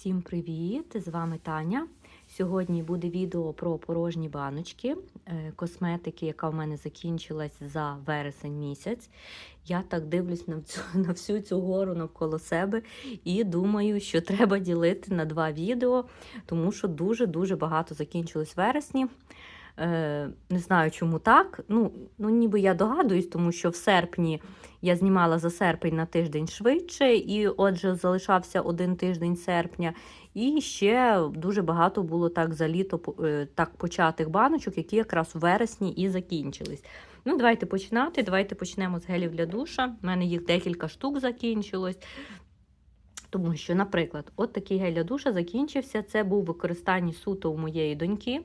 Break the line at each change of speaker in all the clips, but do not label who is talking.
Всім привіт! З вами Таня. Сьогодні буде відео про порожні баночки е, косметики, яка в мене закінчилась за вересень місяць. Я так дивлюсь на, цю, на всю цю гору навколо себе і думаю, що треба ділити на два відео, тому що дуже-дуже багато закінчилось вересні. Е, Не знаю, чому так. Ну, ну, ніби я догадуюсь, тому що в серпні я знімала за серпень на тиждень швидше, і отже, залишався один тиждень серпня. І ще дуже багато було так за літо е, так початих баночок, які якраз у вересні і закінчились. Ну, давайте починати. Давайте почнемо з гелів для душа. У мене їх декілька штук закінчилось. Тому що, наприклад, от такий гель для душа закінчився. Це був використання суто у моєї доньки.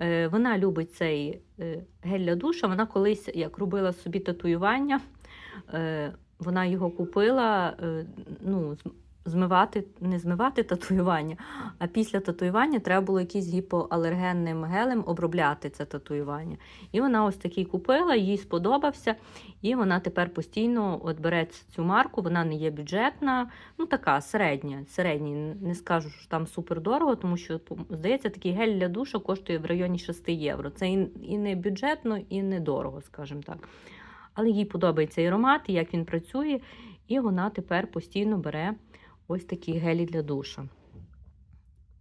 Е, Вона любить цей е, гель для душа. Вона колись як робила собі татуювання, е, вона його купила. ну, Змивати, не змивати татуювання, а після татуювання треба було якийсь гіпоалергенним гелем обробляти це татуювання. І вона ось такий купила, їй сподобався, і вона тепер постійно от бере цю марку, вона не є бюджетна, ну така середня. середня. Не скажу, що там супер дорого, тому що здається, такий гель для душа коштує в районі 6 євро. Це і не бюджетно, і не дорого, скажімо так. Але їй подобається і аромат, і як він працює, і вона тепер постійно бере ось такі гелі для душа.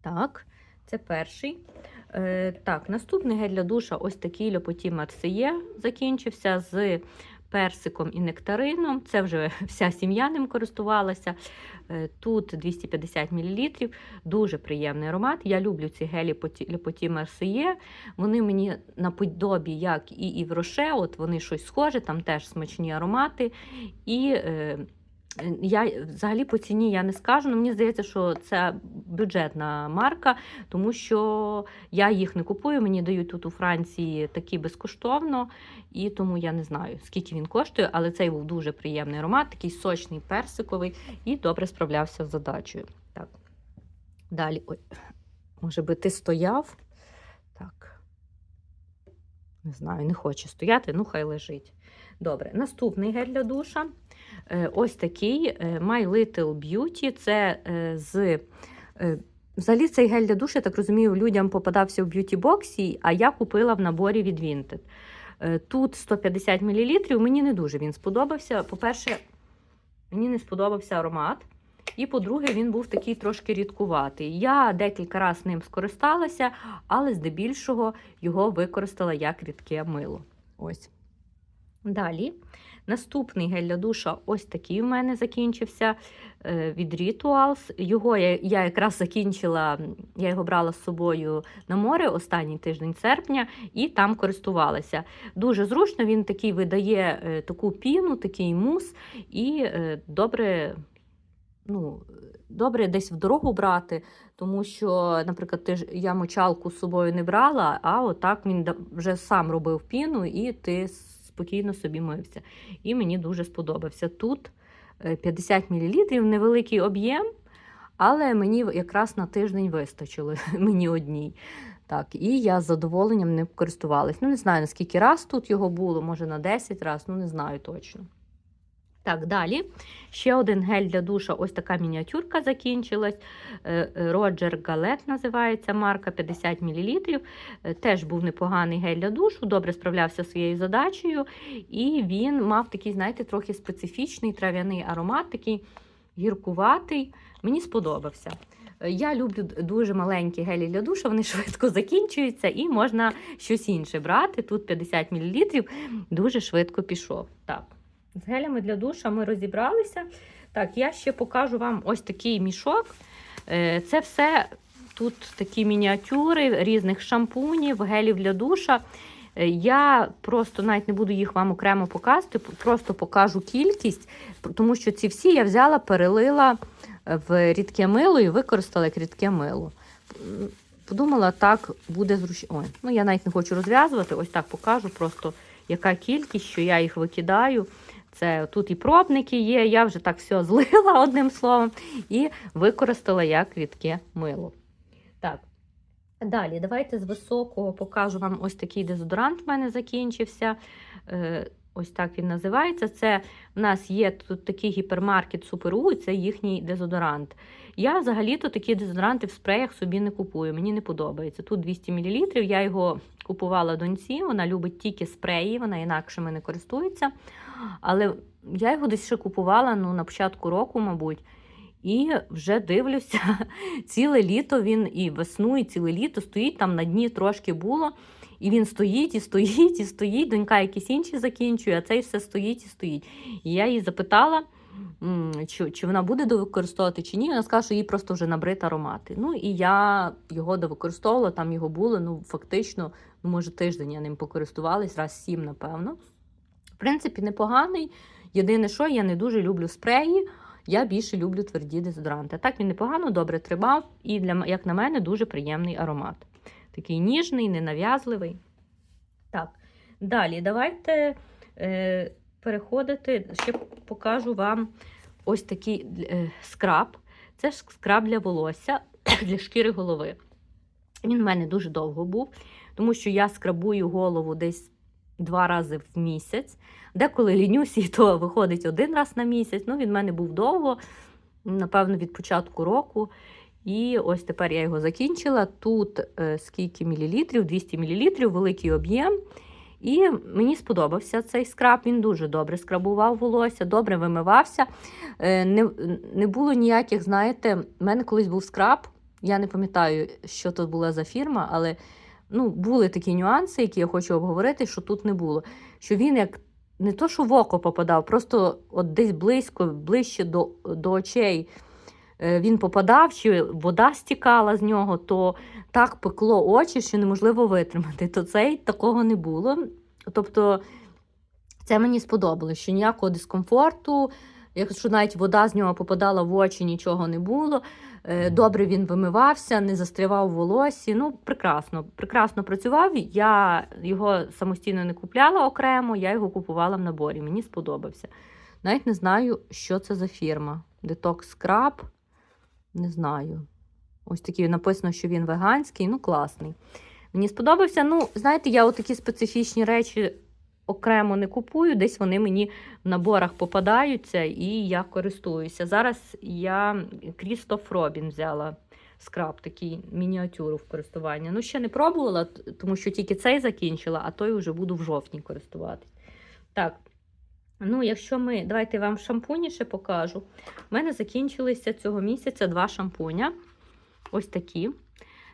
Так, це перший. Е, так, наступний гель для душа ось такий Льопоті Марсеє закінчився з персиком і нектарином. Це вже вся сім'я ним користувалася. Е, Тут 250 мл, дуже приємний аромат. Я люблю ці гелі Лепоті Марсеє. Вони мені наподобі, як і Івроше, от вони щось схоже, там теж смачні аромати. І е, я взагалі по ціні я не скажу, але мені здається, що це бюджетна марка, тому що я їх не купую. Мені дають тут у Франції такі безкоштовно, і тому я не знаю, скільки він коштує, але цей був дуже приємний аромат, такий сочний, персиковий і добре справлявся з задачею. Так. Далі, ой, може би ти стояв? Так. Не знаю, не хоче стояти, ну хай лежить. Добре, наступний гель для душа. Е, Ось такий е, My Little Beauty. Це е, з. Взагалі цей гель для душу, я так розумію, людям попадався в б'юті-боксі, а я купила в наборі від Vinted. Тут 150 мл. Мені не дуже він сподобався. По-перше, мені не сподобався аромат. І, по-друге, він був такий трошки рідкуватий. Я декілька разів ним скористалася, але здебільшого його використала як рідке мило. Ось. Далі. Наступний гель для душа ось такий у мене закінчився е, від Rituals. Його я, я якраз закінчила, я його брала з собою на море останній тиждень серпня і там користувалася. Дуже зручно, він такий видає е, таку піну, такий мус, і е, добре, ну, добре десь в дорогу брати, тому що, наприклад, ти ж, я мочалку з собою не брала, а отак він вже сам робив піну, і ти спокійно собі мився. І мені дуже сподобався. Тут е, 50 мл, невеликий об'єм, але мені якраз на тиждень вистачило мені одній. Так, і я з задоволенням ним користувалась. Ну, не знаю, наскільки раз тут його було, може на 10 раз, ну не знаю точно. Так, далі. Ще один гель для душа, ось така мініатюрка закінчилась. Роджер Галет називається марка 50 мл. Теж був непоганий гель для душу, добре справлявся зі своєю задачею. І він мав такий, знаєте, трохи специфічний трав'яний аромат, такий гіркуватий. Мені сподобався. Е, Я люблю дуже маленькі гелі для душу, вони швидко закінчуються і можна щось інше брати. Тут 50 мл, дуже швидко пішов. Так. З гелями для душа ми розібралися. Так, я ще покажу вам ось такий мішок. Е, Це все тут такі мініатюри різних шампунів, гелів для душа. Е, Я просто навіть не буду їх вам окремо показувати, просто покажу кількість, тому що ці всі я взяла, перелила в рідке мило і використала як рідке мило. Подумала, так буде зручно. Ой, ну я навіть не хочу розв'язувати, ось так покажу, просто яка кількість, що я їх викидаю. Це тут і пробники є, я вже так все злила одним словом, і використала як рідке мило. Так. Далі, давайте з високого покажу вам ось такий дезодорант в мене закінчився. Ось так він називається. Це в нас є тут такий гіпермаркет Суперу, це їхній дезодорант. Я взагалі-то такі дезодоранти в спреях собі не купую. Мені не подобається. Тут 200 мл. Я його купувала доньці. Вона любить тільки спреї, вона інакшими не користується. Але я його десь ще купувала ну, на початку року, мабуть. І вже дивлюся, ціле літо він і весну, і ціле літо стоїть там на дні трошки було. І він стоїть, і стоїть, і стоїть. Донька якісь інші закінчує, а цей все стоїть і стоїть. І я її запитала, чи, чи вона буде довикористовувати чи ні. Вона сказала, що їй просто вже набрид аромати. Ну і я його довикористовувала, там його було, ну фактично, ну, може, тиждень я ним покористувалась, раз сім, напевно. В принципі, непоганий. Єдине, що я не дуже люблю спреї. Я більше люблю тверді дезодоранти. Так він непогано, добре тримав, і для як на мене, дуже приємний аромат. Такий ніжний, ненав'язливий. Так, далі давайте е, переходити. Ще покажу вам ось такий е, скраб. Це ж скраб для волосся, для шкіри голови. Він в мене дуже довго був, тому що я скрабую голову десь два рази в місяць. Деколи лінюсь, і то виходить один раз на місяць. Ну, він в мене був довго, напевно, від початку року. І ось тепер я його закінчила. Тут е, скільки мілілітрів, 200 мілілітрів, великий об'єм. І мені сподобався цей скраб. Він дуже добре скрабував волосся, добре вимивався. Е, не, не було ніяких, знаєте, в мене колись був скраб. Я не пам'ятаю, що тут була за фірма, але ну, були такі нюанси, які я хочу обговорити, що тут не було. Що він як не то, що в око попадав, просто от десь близько, ближче до, до очей він попадав, чи вода стікала з нього, то так пекло очі, що неможливо витримати. То цей такого не було. Тобто це мені сподобалось, що ніякого дискомфорту, якщо навіть вода з нього попадала в очі, нічого не було. Е, Добре він вимивався, не застрявав в волосі. Ну, прекрасно, прекрасно працював. Я його самостійно не купляла окремо, я його купувала в наборі. Мені сподобався. Навіть не знаю, що це за фірма. Detox Scrub. Не знаю. Ось такий написано, що він веганський, ну класний. Мені сподобався. Ну, знаєте, я отакі специфічні речі окремо не купую, десь вони мені в наборах попадаються і я користуюся. Зараз я Крістоф Робін взяла скраб, такий мініатюру в користування. Ну, ще не пробувала, тому що тільки цей закінчила, а той вже буду в жовтні користуватись. Так. Ну, якщо ми, давайте вам шампуні ще покажу. У мене закінчилися цього місяця два шампуня. Ось такі.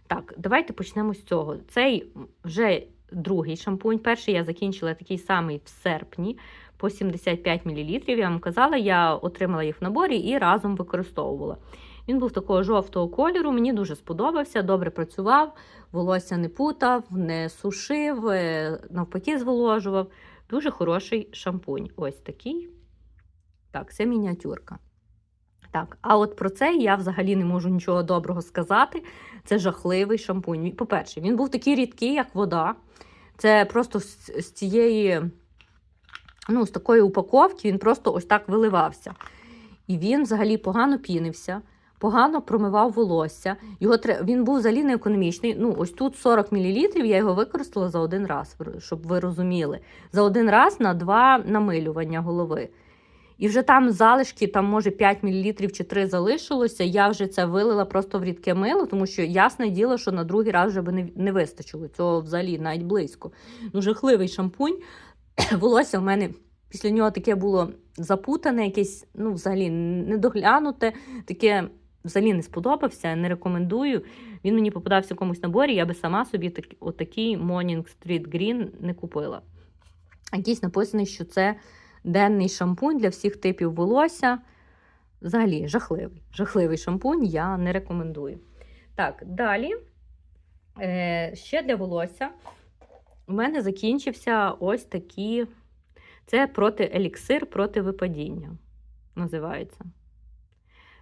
Так, давайте почнемо з цього. Цей вже другий шампунь. Перший я закінчила такий самий в серпні по 75 мл. Я вам казала, я отримала їх в наборі і разом використовувала. Він був такого жовтого кольору, мені дуже сподобався, добре працював, волосся не путав, не сушив, е, навпаки, зволожував. Дуже хороший шампунь. Ось такий. Так, це мініатюрка. Так, а от про це я взагалі не можу нічого доброго сказати. Це жахливий шампунь. По-перше, він був такий рідкий, як вода. Це просто з, з цієї, ну, з такої упаковки він просто ось так виливався. І він взагалі погано пінився, погано промивав волосся. Його Він був взагалі не економічний. Ну, ось тут 40 мл, я його використала за один раз, щоб ви розуміли. За один раз на два намилювання голови. І вже там залишки, там може 5 мл чи 3 залишилося. Я вже це вилила просто в рідке мило, тому що ясне діло, що на другий раз вже би не вистачило. Цього взагалі навіть близько. Ну, жахливий шампунь. Волосся в мене після нього таке було запутане, якесь, ну, взагалі недоглянуте, таке взагалі не сподобався, не рекомендую. Він мені попадався в якомусь наборі, я би сама собі так, отакий Morning Street Green не купила. Якийсь написаний, що це денний шампунь для всіх типів волосся. Взагалі, жахливий. Жахливий шампунь я не рекомендую. Так, далі. Е, ще для волосся. У мене закінчився ось такі. Це проти еліксир проти випадіння. Називається.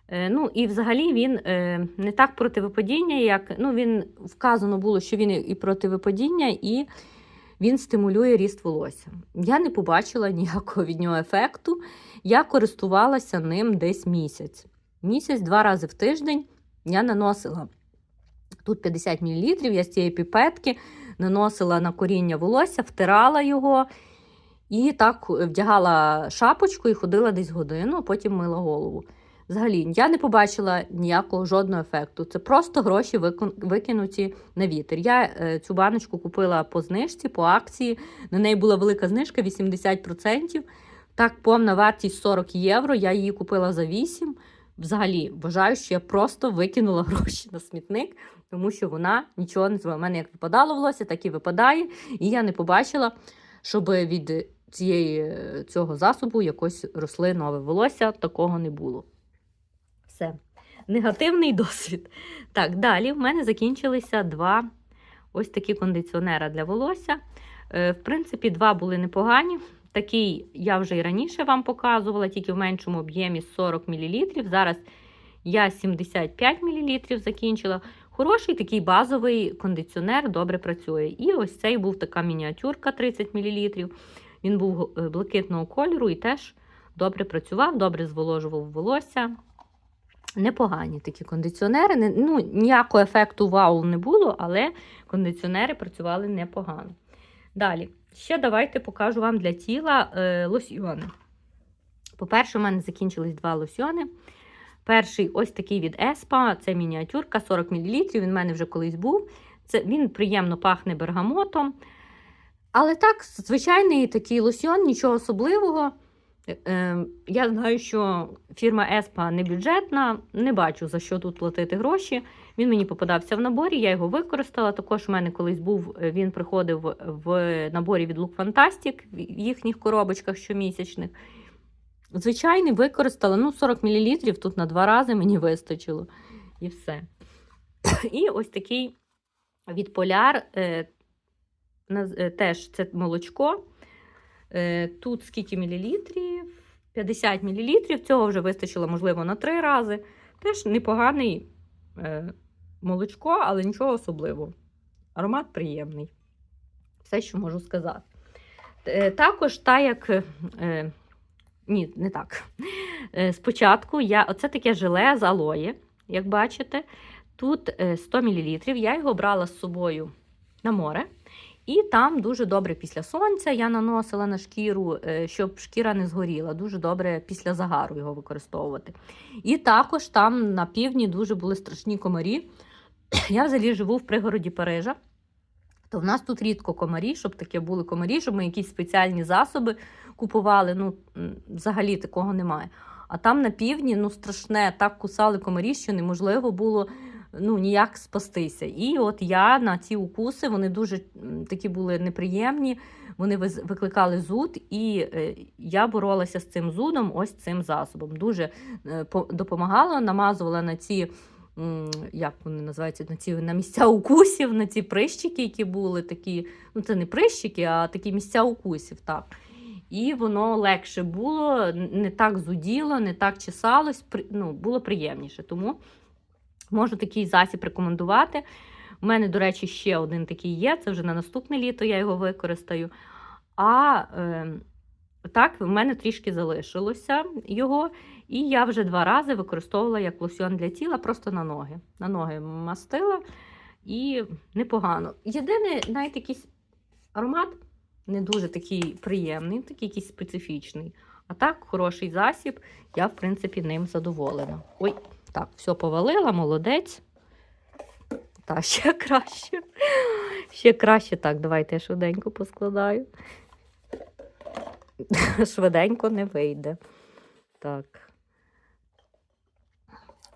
Е, ну, і взагалі він е, не так проти випадіння, як ну, він вказано було, що він і проти випадіння, і він стимулює ріст волосся. Я не побачила ніякого від нього ефекту. Я користувалася ним десь місяць. Місяць, два рази в тиждень я наносила тут 50 мл, я з цієї піпетки наносила на коріння волосся, втирала його. І так вдягала шапочку і ходила десь годину, а потім мила голову. Взагалі, я не побачила ніякого жодного ефекту. Це просто гроші викинуті на вітер. Я е, цю баночку купила по знижці, по акції. На неї була велика знижка 80%. Так, повна вартість 40 євро. Я її купила за 8. Взагалі, вважаю, що я просто викинула гроші на смітник, тому що вона нічого не зробила. У мене як випадало волосся, так і випадає. І я не побачила, щоб від цієї, цього засобу якось росли нове волосся. Такого не було. Все. Негативний досвід. Так, далі в мене закінчилися два ось такі кондиціонера для волосся. Е, В принципі, два були непогані. Такий я вже і раніше вам показувала, тільки в меншому об'ємі 40 мл. Зараз я 75 мл закінчила. Хороший такий базовий кондиціонер, добре працює. І ось цей був така мініатюрка 30 мл. Він був е, блакитного кольору і теж добре працював, добре зволожував волосся. Непогані такі кондиціонери. Не- Ну, ніякого ефекту вау не було, але кондиціонери працювали непогано. Далі, ще давайте покажу вам для тіла е, лосьйони. По-перше, у мене закінчились два лосьйони. Перший ось такий від Еспа, це мініатюрка 40 мл. Він в мене вже колись був. Це, він приємно пахне бергамотом. Але так, звичайний такий лосьйон, нічого особливого. Е, е, я знаю, що фірма Еспа не бюджетна, не бачу за що тут платити гроші. Він мені попадався в наборі, я його використала. Також у мене колись був, е, він приходив в наборі від Look Fantastic в їхніх коробочках щомісячних. Звичайний використала, ну, 40 мл тут на два рази мені вистачило. І все. І ось такий від поляр, е, е, теж це молочко. Е, Тут скільки мілілітрів? 50 мілілітрів. Цього вже вистачило, можливо, на три рази. Теж непоганий е, молочко, але нічого особливого. Аромат приємний. Все, що можу сказати. Е, Також, та як. Ні, не так. Спочатку я. Оце таке желе з алої, як бачите. Тут е, 100 мл. Я його брала з собою на море. І там дуже добре після сонця я наносила на шкіру, е, щоб шкіра не згоріла. Дуже добре після загару його використовувати. І також там на півдні дуже були страшні комарі. Я взагалі живу в пригороді Парижа. То в нас тут рідко комарі, щоб таке були комарі, щоб ми якісь спеціальні засоби купували. Ну, взагалі такого немає. А там на півдні ну, страшне, так кусали комарі, що неможливо було ну, ніяк спастися. І от я на ці укуси, вони дуже такі були неприємні, вони викликали зуд, і е, я боролася з цим зудом ось цим засобом. Дуже е, допомагала, намазувала на ці. Як вони називаються на ці на місця укусів, на ці прищики, які були такі. Ну, це не прищики, а такі місця укусів. так. І воно легше було, не так зуділо, не так чесалось, ну, було приємніше. Тому можу такий засіб рекомендувати. У мене, до речі, ще один такий є. Це вже на наступне літо я його використаю. А е, так, в мене трішки залишилося його. І я вже два рази використовувала як лосьон для тіла, просто на ноги. На ноги мастила і непогано. Єдине, навіть якийсь аромат не дуже такий приємний, такий якийсь специфічний. А так, хороший засіб, я, в принципі, ним задоволена. Ой, так, все повалила, молодець. Та, ще краще. Ще краще. Так, давайте я швиденько поскладаю. Швиденько не вийде. Так.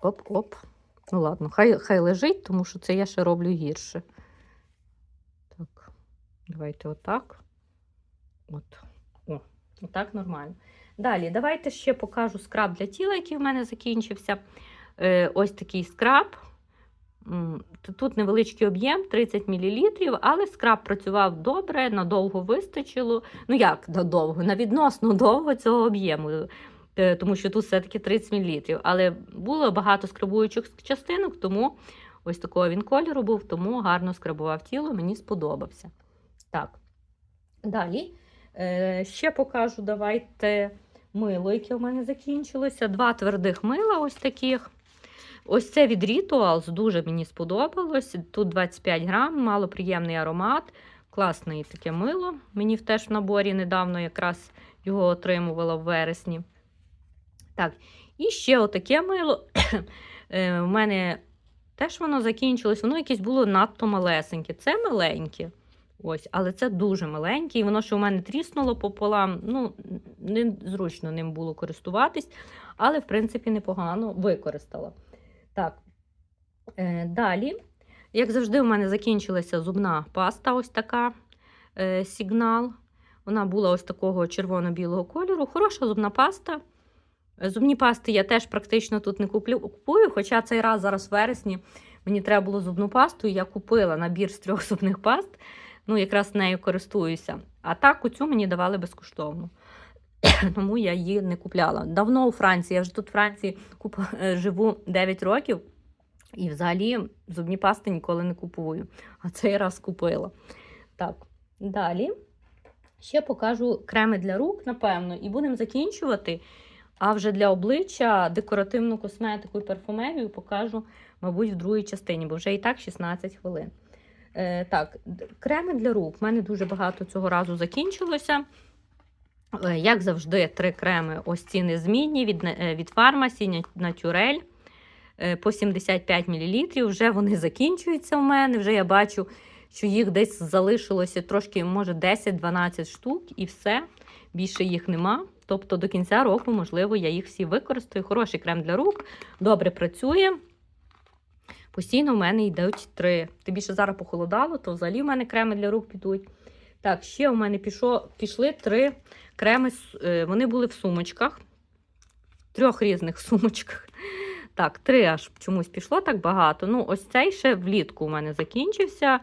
Оп-оп. Ну ладно, хай, хай лежить, тому що це я ще роблю гірше. Так, давайте отак. От. О, отак нормально. Далі, давайте ще покажу скраб для тіла, який в мене закінчився. Е, ось такий скраб. Тут невеличкий об'єм 30 мл, але скраб працював добре, надовго вистачило. Ну як надовго? На відносно довго цього об'єму, е, тому що тут все-таки 30 мл. Але було багато скрабуючих частинок, тому ось такого він кольору був, тому гарно скрабував тіло, мені сподобався. Так. Далі е, ще покажу, давайте мило, яке у мене закінчилося. Два твердих мила ось таких. Ось це від Rituals дуже мені сподобалось. Тут 25 грам, малоприємний аромат. Класне таке мило. Мені теж в наборі недавно якраз його отримувала в вересні. Так, і ще отаке мило. Е, У мене теж воно закінчилось, воно якесь було надто малесеньке. Це маленьке. Ось, але це дуже маленьке, і воно, що у мене тріснуло пополам, ну, незручно ним було користуватись, але, в принципі, непогано використала. Так, е, далі, як завжди, у мене закінчилася зубна паста, ось така е, сигнал. Вона була ось такого червоно-білого кольору. Хороша зубна паста. Зубні пасти я теж практично тут не куплю, купую, хоча цей раз зараз в вересні мені треба було зубну пасту, і я купила набір з трьох зубних паст. Ну, якраз нею користуюся. А так оцю мені давали безкоштовно. Тому я її не купляла. Давно у Франції, я вже тут в Франції куп... е, живу 9 років. І взагалі зубні пасти ніколи не купую. А цей раз купила. Так, далі. Ще покажу креми для рук, напевно, і будемо закінчувати. А вже для обличчя декоративну косметику і парфумерію покажу, мабуть, в другій частині, бо вже і так 16 хвилин. Е, так, креми для рук. У мене дуже багато цього разу закінчилося. Е, як завжди, три креми ось ці незмінні від, е, від Pharmacy Naturel е, по 75 мл. Вже вони закінчуються у мене. Вже я бачу, що їх десь залишилося трошки, може, 10-12 штук, і все. Більше їх нема. Тобто до кінця року, можливо, я їх всі використаю. Хороший крем для рук, добре працює. Постійно в мене йдуть три. Тим більше зараз похолодало, то взагалі в мене креми для рук підуть. Так, ще у мене пішло, пішли три креми. е, Вони були в сумочках. Трьох різних сумочках. Так, три аж чомусь пішло так багато. Ну, ось цей ще влітку у мене закінчився.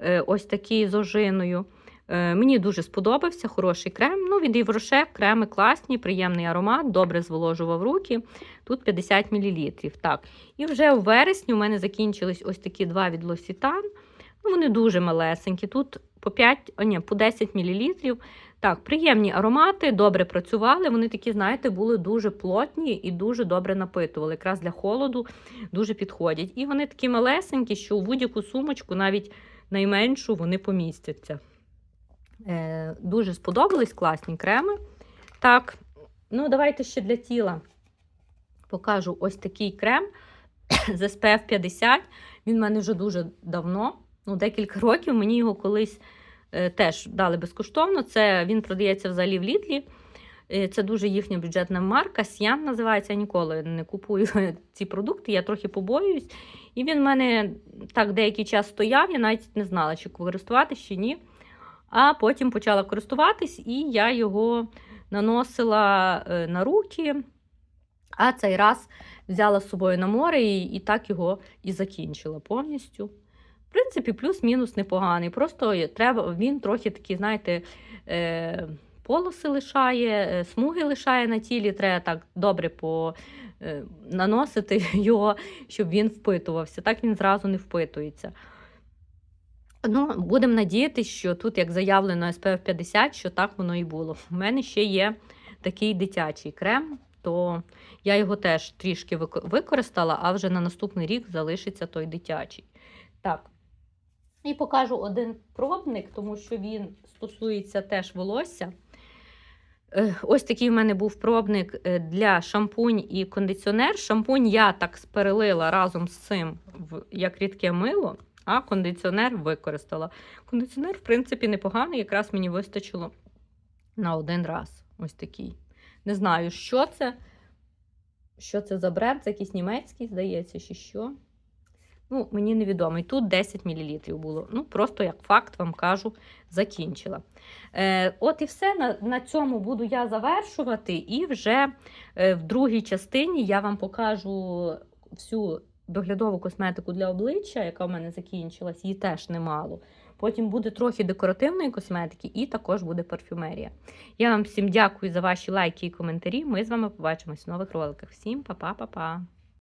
Е, Ось такий з ожиною. Е, Мені дуже сподобався хороший крем. Ну, від Євроше креми класні, приємний аромат, добре зволожував руки. Тут 50 мл. Так. І вже у вересні у мене закінчились ось такі два від L'Occitane. Ну, вони дуже малесенькі. Тут по 5, о, ні, по 10 мл. Так, приємні аромати, добре працювали. Вони такі, знаєте, були дуже плотні і дуже добре напитували. Якраз для холоду дуже підходять. І вони такі малесенькі, що у будь-яку сумочку, навіть найменшу, вони помістяться. Е, дуже сподобались класні креми. Так, ну давайте ще для тіла покажу ось такий крем з SPF 50. Він в мене вже дуже давно, ну декілька років. Мені його колись е, теж дали безкоштовно. Це він продається взагалі в Літлі. Е, Це дуже їхня бюджетна марка. Сіан називається. Я ніколи не купую ці продукти, я трохи побоююсь. І він в мене так деякий час стояв, я навіть не знала, чи користуватись, чи ні. А потім почала користуватись, і я його наносила е, на руки. А цей раз взяла з собою на море і, і так його і закінчила повністю. В принципі, плюс-мінус непоганий. Просто треба, він трохи такий, знаєте, е, полоси лишає, е, смуги лишає на тілі. Треба так добре по, е, наносити його, щоб він впитувався. Так він зразу не впитується. Ну, будемо надіятися, що тут, як заявлено SPF 50, що так воно і було. У мене ще є такий дитячий крем, то я його теж трішки використала, а вже на наступний рік залишиться той дитячий. Так. І покажу один пробник, тому що він стосується теж волосся. Е, Ось такий в мене був пробник е, для шампунь і кондиціонер. Шампунь я так перелила разом з цим в як рідке мило, а кондиціонер використала. Кондиціонер, в принципі, непоганий, якраз мені вистачило на один раз. Ось такий. Не знаю, що це. Що це за бренд? Це якийсь німецький, здається, чи що. Ну, мені невідомо. І тут 10 мл було. Ну, просто як факт вам кажу, закінчила. Е, от і все. На, на цьому буду я завершувати. І вже е, в другій частині я вам покажу всю доглядову косметику для обличчя, яка в мене закінчилась, її теж немало. Потім буде трохи декоративної косметики, і також буде парфюмерія. Я вам всім дякую за ваші лайки і коментарі. Ми з вами побачимось в нових роликах. Всім па-па-па-па!